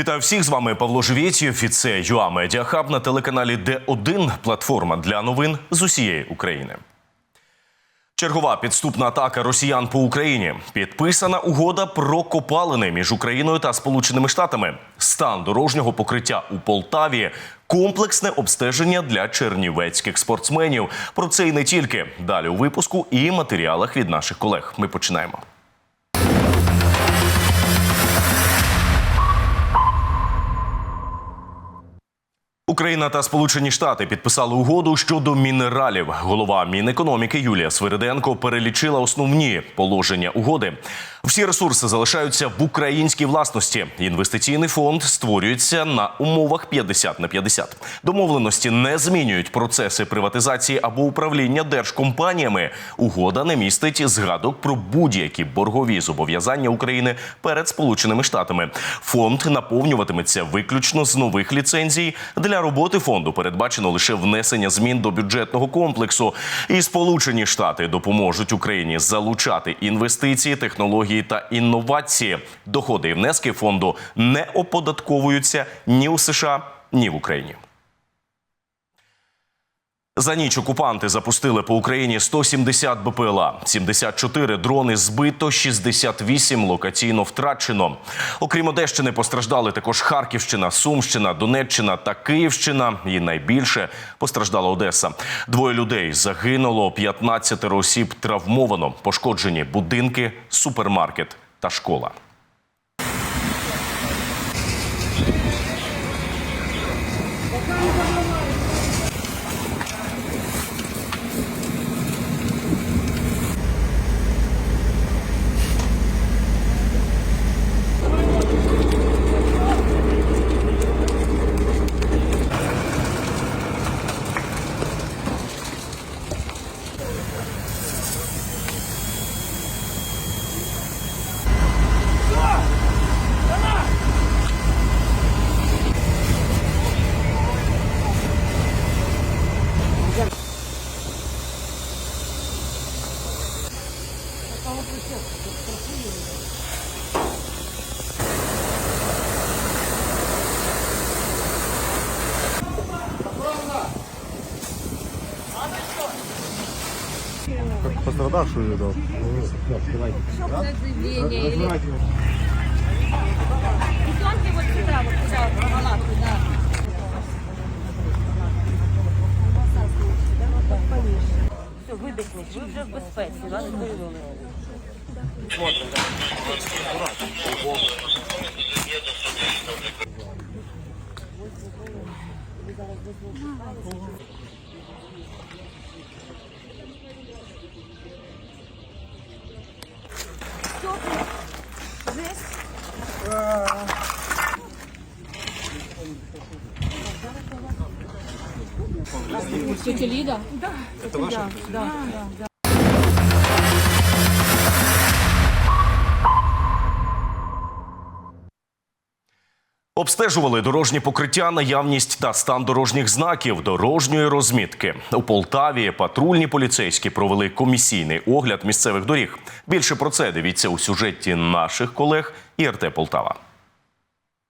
Вітаю всіх з вами Павло Живєтєв і це ЮА Медіахаб на телеканалі Д1, платформа для новин з усієї України. Чергова підступна атака росіян по Україні. Підписана угода про копалини між Україною та Сполученими Штатами. Стан дорожнього покриття у Полтаві. Комплексне обстеження для чернівецьких спортсменів. Про це і не тільки. Далі у випуску і матеріалах від наших колег. Ми починаємо. Україна та Сполучені Штати підписали угоду щодо мінералів. Голова Мінекономіки Юлія Свириденко перелічила основні положення угоди. Всі ресурси залишаються в українській власності. Інвестиційний фонд створюється на умовах 50 на 50. Домовленості не змінюють процеси приватизації або управління держкомпаніями. Угода не містить згадок про будь-які боргові зобов'язання України перед Сполученими Штатами. Фонд наповнюватиметься виключно з нових ліцензій. Для роботи фонду передбачено лише внесення змін до бюджетного комплексу. І Сполучені Штати допоможуть Україні залучати інвестиції, технології та інновації. Доходи і внески фонду не оподатковуються ні у США, ні в Україні. За ніч окупанти запустили по Україні 170 БПЛА, 74 дрони збито, 68 локаційно втрачено. Окрім Одещини, постраждали також Харківщина, Сумщина, Донеччина та Київщина. І найбільше постраждала Одеса. Двоє людей загинуло, 15 осіб травмовано. Пошкоджені будинки, супермаркет та школа. Пострадавшую дал. заявление или... Идемте вот сюда, вот сюда, в палатку, да. Все, видихніть, ви вже в безпеці, вас вивели. Тетя Лида? Обстежували дорожні покриття, наявність та стан дорожніх знаків, дорожньої розмітки. У Полтаві патрульні поліцейські провели комісійний огляд місцевих доріг. Більше про це дивіться у сюжеті наших колег ІРТ Полтава.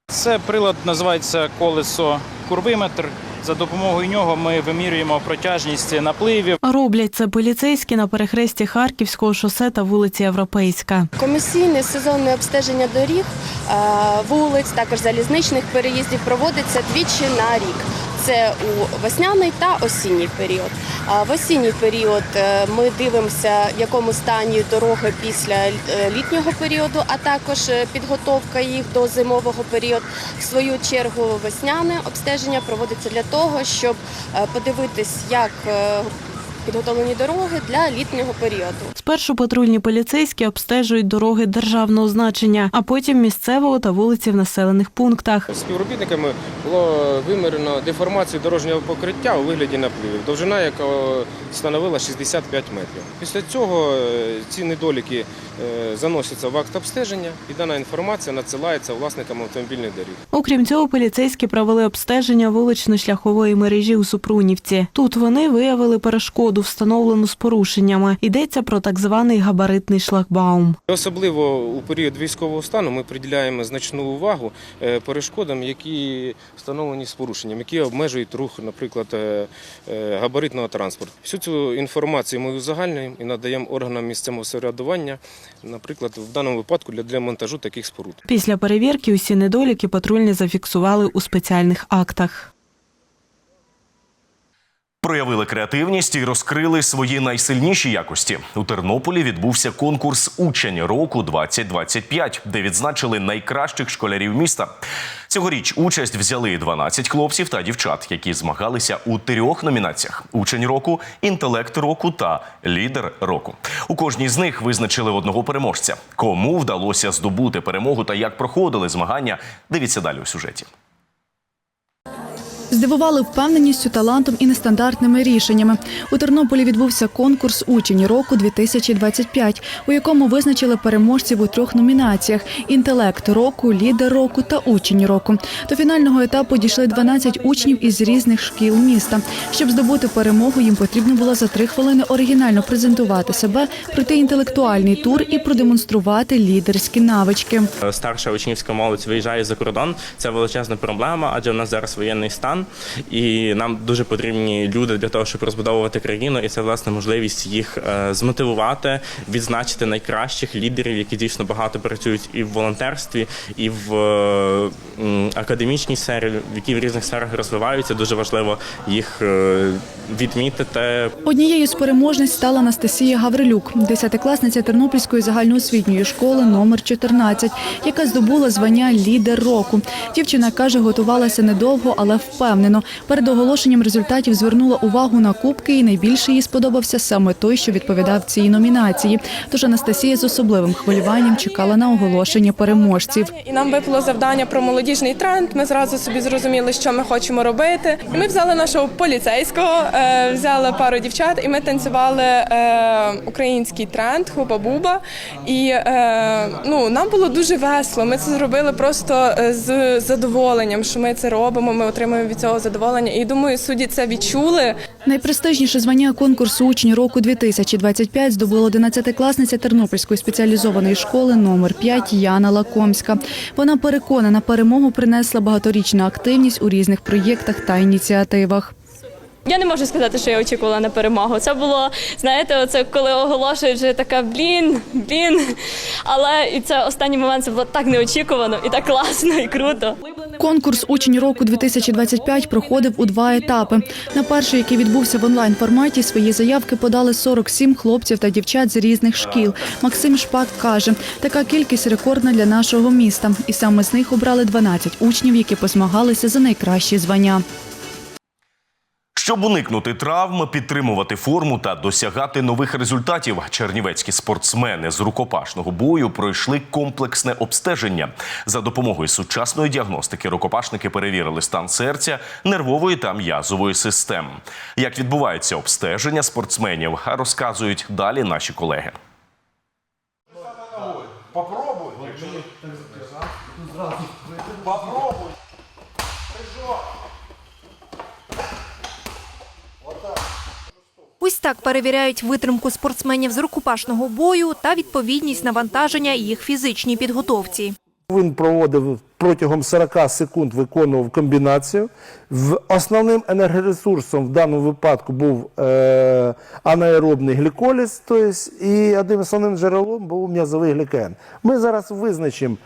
Це прилад називається колесо курвиметр. За допомогою нього ми вимірюємо протяжність напливів. Роблять це поліцейські на перехресті Харківського шосе та вулиці Європейська. Комісійне сезонне обстеження доріг, е, вулиць, також залізничних переїздів проводиться двічі на рік. Це у весняний та осінній період. В осінній період е, ми дивимося, в якому стані дороги після е, літнього періоду, а також е, підготовка їх до зимового періоду. В свою чергу весняне обстеження проводиться для того, щоб подивитись, як підготовлені дороги для літнього періоду. Спершу патрульні поліцейські обстежують дороги державного значення, а потім місцевого та вулиці в населених пунктах. Співробітниками було вимірено деформацію дорожнього покриття у вигляді напливів, довжина якого становила 65 метрів. Після цього е, ці недоліки е, заносяться в акт обстеження і дана інформація надсилається власникам автомобільних доріг. Окрім цього, поліцейські провели обстеження вулично-шляхової мережі у Супрунівці. Тут вони виявили перешкоду ходу встановлено з порушеннями. Йдеться про так званий габаритний шлагбаум. Особливо у період військового стану ми приділяємо значну увагу е, перешкодам, які встановлені з порушенням, які обмежують рух, наприклад, е, е, габаритного транспорту. Всю цю інформацію ми узагальнюємо і надаємо органам місцевого самоврядування, наприклад, в даному випадку для, для монтажу таких споруд. Після перевірки усі недоліки патрульні зафіксували у спеціальних актах. Проявили креативність і розкрили свої найсильніші якості. У Тернополі відбувся конкурс Учень року 2025, де відзначили найкращих школярів міста. Цьогоріч участь взяли 12 хлопців та дівчат, які змагалися у трьох номінаціях: учень року, інтелект року та лідер року. У кожній з них визначили одного переможця. Кому вдалося здобути перемогу та як проходили змагання? Дивіться далі у сюжеті. Здивували впевненістю, талантом і нестандартними рішеннями. У Тернополі відбувся конкурс Учень року 2025 у якому визначили переможців у трьох номінаціях: інтелект року, лідер року та учень року. До фінального етапу дійшли 12 учнів із різних шкіл міста. Щоб здобути перемогу, їм потрібно було за три хвилини оригінально презентувати себе, пройти інтелектуальний тур і продемонструвати лідерські навички. старша учнівська молодь виїжджає за кордон. Це величезна проблема, адже в нас зараз воєнний стан, і нам дуже потрібні люди для того, щоб розбудовувати країну. І це власне можливість їх е, змотивувати, відзначити найкращих лідерів, які дійсно багато працюють і в волонтерстві, і в е, академічній сфері, які в різних сферах розвиваються. Дуже важливо їх е, відмітити, Однією з переможниць стала Анастасія Гаврилюк, десятикласниця Тернопільської загальноосвітньої школи номер 14, яка здобула звання лідер року. Дівчина каже, готувалася недовго, але впевнено. Перед оголошенням результатів звернула увагу на кубки, і найбільше їй сподобався саме той, що відповідав цій номінації. Тож Анастасія з особливим хвилюванням чекала на оголошення переможців. І нам випало завдання про молодіжний тренд. Ми зразу собі зрозуміли, що ми хочемо робити. Ми взяли нашого поліцейського, е, взяли пару дівчат, і ми танцювали е, український тренд Хуба-Буба. І е, ну, нам було дуже весело. Ми це зробили просто з задоволенням, що ми це робимо. Ми отримуємо від цього задоволення. І думаю, судді це відчули. Найпрестижніше звання конкурсу учень року 2025 здобула 11-класниця Тернопільської спеціалізованої школи номер 5 Яна Лакомська. Вона переконана, перемогу принесла багаторічна активність у різних проєктах та ініціативах. Я не можу сказати, що я очікувала на перемогу. Це було, знаєте, оце коли оголошують, вже така блін, блін. Але і це останній момент це було так неочікувано і так класно і круто. Конкурс учень року 2025 проходив у два етапи. На перший, який відбувся в онлайн форматі, свої заявки подали 47 хлопців та дівчат з різних шкіл. Максим Шпак каже, така кількість рекордна для нашого міста, і саме з них обрали 12 учнів, які позмагалися за найкращі звання. Щоб уникнути травм, підтримувати форму та досягати нових результатів, чернівецькі спортсмени з рукопашного бою пройшли комплексне обстеження. За допомогою сучасної діагностики рукопашники перевірили стан серця, нервової та м'язової систем. Як відбувається обстеження спортсменів, розказують далі наші колеги. Ось так перевіряють витримку спортсменів з рукопашного бою та відповідність навантаження їх фізичній підготовці. Він проводив протягом 40 секунд, виконував комбінацію. Основним енергоресурсом в даному випадку був е, анаеробний гліколіз, і одним основним джерелом був м'язовий глікен. Ми зараз визначимо,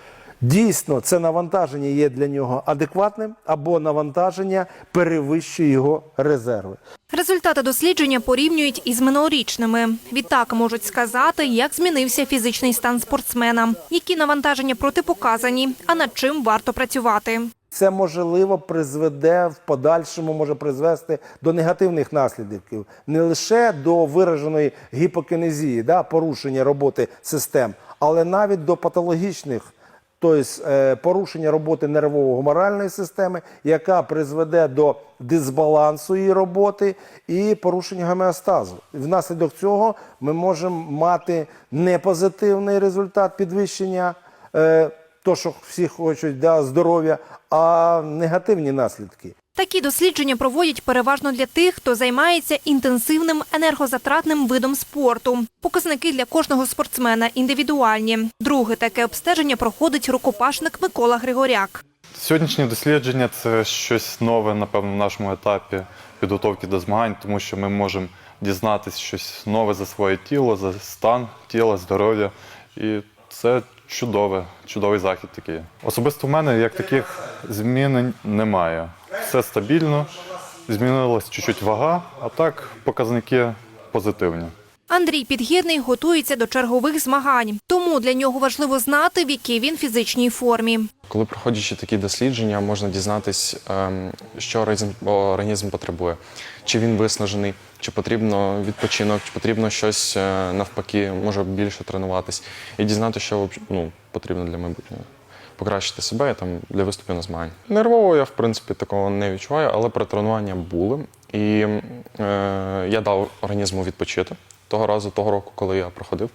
дійсно це навантаження є для нього адекватним або навантаження перевищує його резерви. Результати дослідження порівнюють із минулорічними. Відтак можуть сказати, як змінився фізичний стан спортсмена, які навантаження протипоказані, а над чим варто працювати. Це можливо призведе в подальшому, може призвести до негативних наслідків, не лише до вираженої гіпокінезії, да, порушення роботи систем, але навіть до патологічних. Тобто порушення роботи нервово-гуморальної системи, яка призведе до дисбалансу її роботи і порушення гомеостазу. Внаслідок цього ми можемо мати непозитивний результат підвищення, е, то, що всі хочуть да, здоров'я, а негативні наслідки. Такі дослідження проводять переважно для тих, хто займається інтенсивним енергозатратним видом спорту. Показники для кожного спортсмена індивідуальні. Друге таке обстеження проходить рукопашник Микола Григоряк. Сьогоднішнє дослідження це щось нове, напевно, в нашому етапі підготовки до змагань, тому що ми можемо дізнатися щось нове за своє тіло, за стан тіла, здоров'я. І це чудове, чудовий захід такий. Особисто в мене як таких змін немає. Все стабільно, змінилась чуть-чуть вага, а так показники позитивні. Андрій Підгірний готується до чергових змагань, тому для нього важливо знати, в якій він фізичній формі. Коли проходячи такі дослідження, можна дізнатись, ем, що організм, потребує, чи він виснажений, чи потрібно відпочинок, чи потрібно щось е, навпаки, може більше тренуватись, і дізнати, що ну, потрібно для майбутнього. Покращити себе там для виступів на змагань. Нервово я в принципі такого не відчуваю, але при тренування були. І е, я дав організму відпочити того разу, того року, коли я проходив,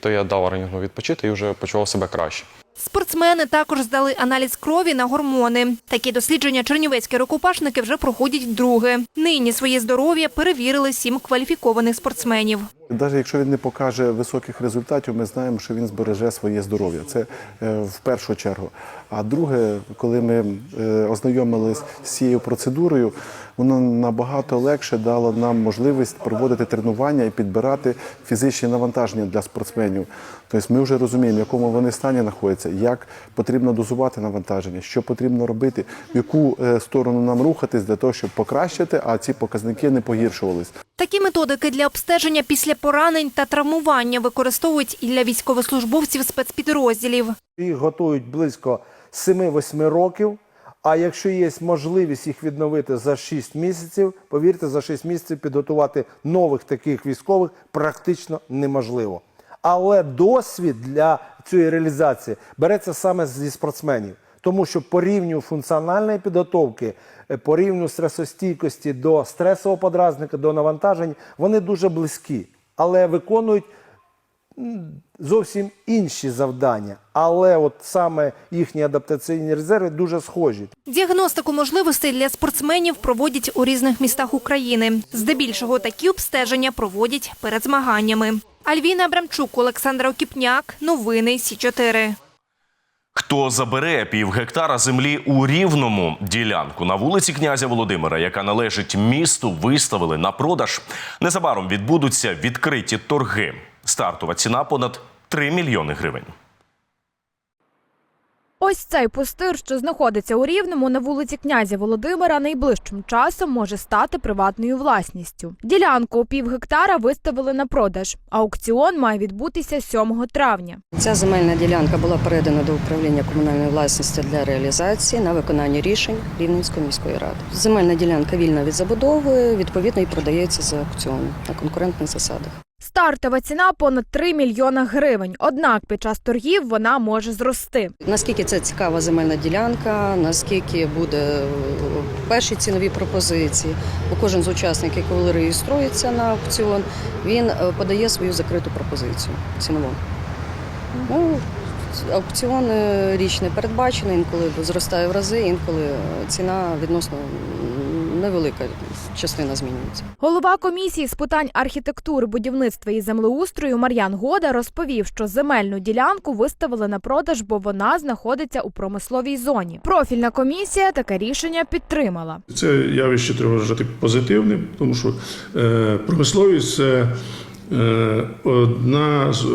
то я дав організму відпочити і вже почував себе краще. Спортсмени також здали аналіз крові на гормони. Такі дослідження чернівецькі рукопашники вже проходять вдруге. Нині своє здоров'я перевірили сім кваліфікованих спортсменів. Навіть якщо він не покаже високих результатів, ми знаємо, що він збереже своє здоров'я. Це е, в першу чергу. А друге, коли ми е, ознайомились з цією процедурою, воно набагато легше дало нам можливість проводити тренування і підбирати фізичні навантаження для спортсменів. Тобто ми вже розуміємо, в якому вони стані знаходяться, як потрібно дозувати навантаження, що потрібно робити, в яку е, сторону нам рухатись для того, щоб покращити, а ці показники не погіршувались. Такі методики для обстеження після поранень та травмування використовують і для військовослужбовців спецпідрозділів. Їх готують близько 7-8 років. А якщо є можливість їх відновити за 6 місяців, повірте, за 6 місяців підготувати нових таких військових практично неможливо. Але досвід для цієї реалізації береться саме зі спортсменів, тому що по рівню функціональної підготовки, е, по рівню стресостійкості до стресового подразника, до навантажень, вони дуже близькі, але виконують зовсім інші завдання. Але от саме їхні адаптаційні резерви дуже схожі. Діагностику можливостей для спортсменів проводять у різних містах України. Здебільшого такі обстеження проводять перед змаганнями. Альвіна Абрамчук, Олександр Окіпняк. Новини Сі 4 Хто забере пів гектара землі у рівному ділянку на вулиці князя Володимира, яка належить місту, виставили на продаж. Незабаром відбудуться відкриті торги. Стартова ціна понад 3 мільйони гривень. Ось цей пустир, що знаходиться у Рівному на вулиці князя Володимира, найближчим часом може стати приватною власністю. Ділянку у пів гектара виставили на продаж. Аукціон має відбутися 7 травня. Ця земельна ділянка була передана до управління комунальної власності для реалізації на виконання рішень Рівненської міської ради. Земельна ділянка вільна від забудови, відповідно і продається за аукціону на конкурентних засадах. Стартова ціна понад 3 мільйона гривень. Однак під час торгів вона може зрости. Наскільки це цікава земельна ділянка, наскільки буде е, перші цінові пропозиції, бо кожен з учасників, коли реєструється на аукціон, він е, подає свою закриту пропозицію цінову. Ну, аукціон е, річ не передбачений, інколи зростає в рази, інколи ціна відносно невелика частина змінюється. Голова комісії з питань архітектури, будівництва і землеустрою Мар'ян Года розповів, що земельну ділянку виставили на продаж, бо вона знаходиться у промисловій зоні. Профільна комісія таке рішення підтримала. Це явище треба вважати позитивним, тому що е, промисловість це е, одна з е,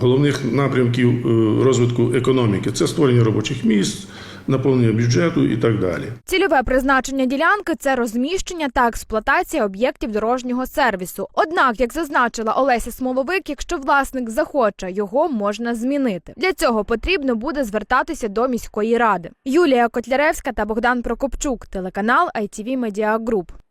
головних напрямків е, розвитку економіки. Це створення робочих місць, наповнення бюджету і так далі. Цільове призначення ділянки це розміщення та експлуатація об'єктів дорожнього сервісу. Однак, як зазначила Олеся Смоловик, якщо власник захоче, його можна змінити. Для цього потрібно буде звертатися до міської ради. Юлія Котляревська та Богдан Прокопчук, телеканал ITV Media Group.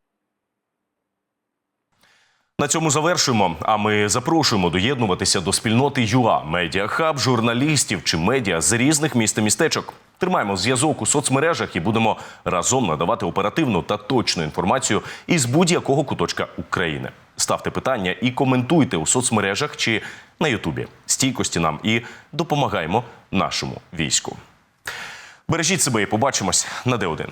На цьому завершуємо. А ми запрошуємо доєднуватися до спільноти ЮА Медіахаб, журналістів чи медіа з різних міст і містечок. Тримаємо зв'язок у соцмережах і будемо разом надавати оперативну та точну інформацію із будь-якого куточка України. Ставте питання і коментуйте у соцмережах чи на Ютубі. Стійкості нам і допомагаємо нашому війську. Бережіть себе і побачимось на Д1.